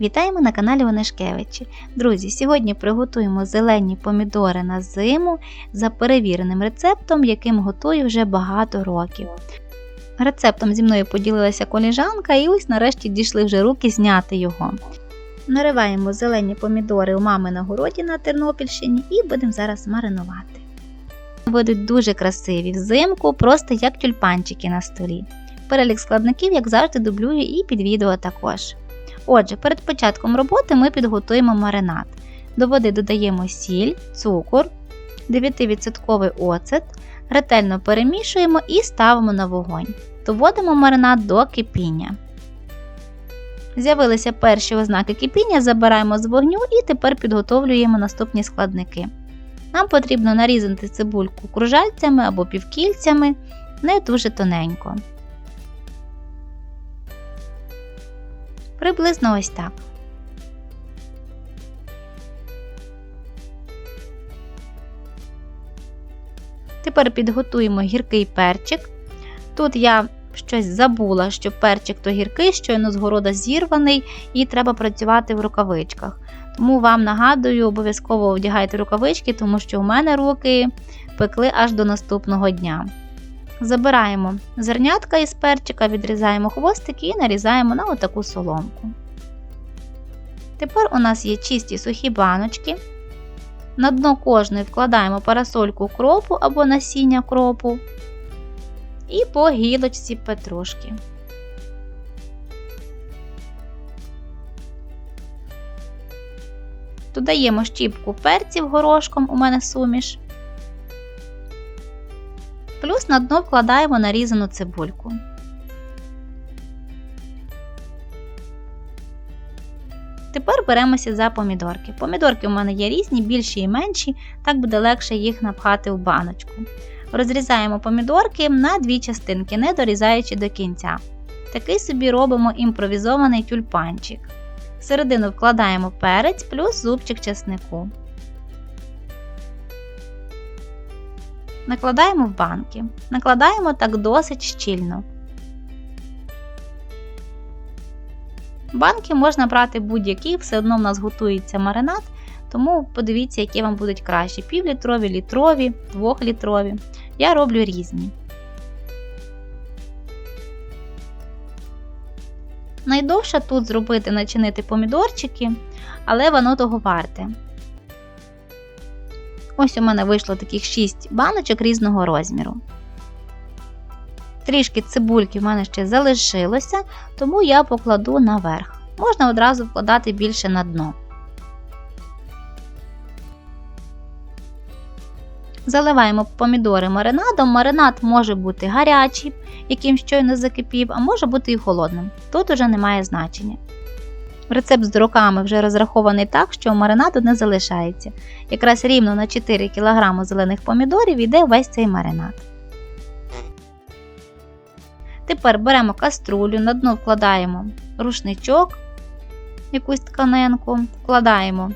Вітаємо на каналі Онешкевичі. Друзі, сьогодні приготуємо зелені помідори на зиму за перевіреним рецептом, яким готую вже багато років. Рецептом зі мною поділилася коліжанка, і ось нарешті дійшли вже руки зняти його. Нариваємо зелені помідори у мами на городі на Тернопільщині і будемо зараз маринувати. Будуть дуже красиві взимку, просто як тюльпанчики на столі. Перелік складників, як завжди, дублюю і під відео також. Отже, перед початком роботи ми підготуємо маринад. До води додаємо сіль, цукор, 9% оцет, ретельно перемішуємо і ставимо на вогонь. Доводимо маринад до кипіння. З'явилися перші ознаки кипіння, забираємо з вогню і тепер підготовлюємо наступні складники. Нам потрібно нарізати цибульку кружальцями або півкільцями, не дуже тоненько. Приблизно ось так. Тепер підготуємо гіркий перчик. Тут я щось забула, що перчик то гіркий, щойно з города зірваний, і треба працювати в рукавичках. Тому вам нагадую, обов'язково одягайте рукавички, тому що у мене руки пекли аж до наступного дня. Забираємо зернятка із перчика, відрізаємо хвостики і нарізаємо на отаку соломку. Тепер у нас є чисті сухі баночки. На дно кожної вкладаємо парасольку кропу або насіння кропу і по гілочці петрушки. Додаємо щіпку перців горошком, у мене суміш. Плюс на дно вкладаємо нарізану цибульку. Тепер беремося за помідорки. Помідорки у мене є різні, більші і менші, так буде легше їх напхати в баночку. Розрізаємо помідорки на дві частинки, не дорізаючи до кінця. Такий собі робимо імпровізований тюльпанчик. Всередину вкладаємо перець плюс зубчик чеснику. Накладаємо в банки. Накладаємо так досить щільно. Банки можна брати будь-які, все одно в нас готується маринад, тому подивіться, які вам будуть кращі: півлітрові, літрові, двохлітрові. Я роблю різні. Найдовше тут зробити начинити помідорчики, але воно того варте. Ось у мене вийшло таких 6 баночок різного розміру. Трішки цибульки в мене ще залишилося, тому я покладу наверх. Можна одразу вкладати більше на дно. Заливаємо помідори маринадом. Маринад може бути гарячий, яким щойно закипів, а може бути і холодним. Тут уже немає значення. Рецепт з роками вже розрахований так, що маринаду не залишається. Якраз рівно на 4 кг зелених помідорів йде весь цей маринад. Тепер беремо каструлю, на дно вкладаємо рушничок, якусь тканинку, вкладаємо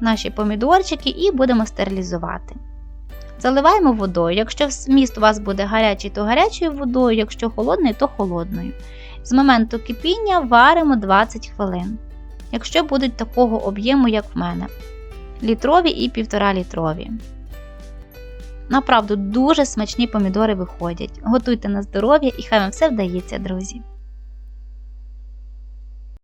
наші помідорчики і будемо стерилізувати. Заливаємо водою. Якщо вміст у вас буде гарячий, то гарячою водою, якщо холодний, то холодною. З моменту кипіння варимо 20 хвилин. Якщо будуть такого об'єму, як в мене. Літрові і 1,5 літрові. Направду, дуже смачні помідори виходять. Готуйте на здоров'я і хай вам все вдається, друзі!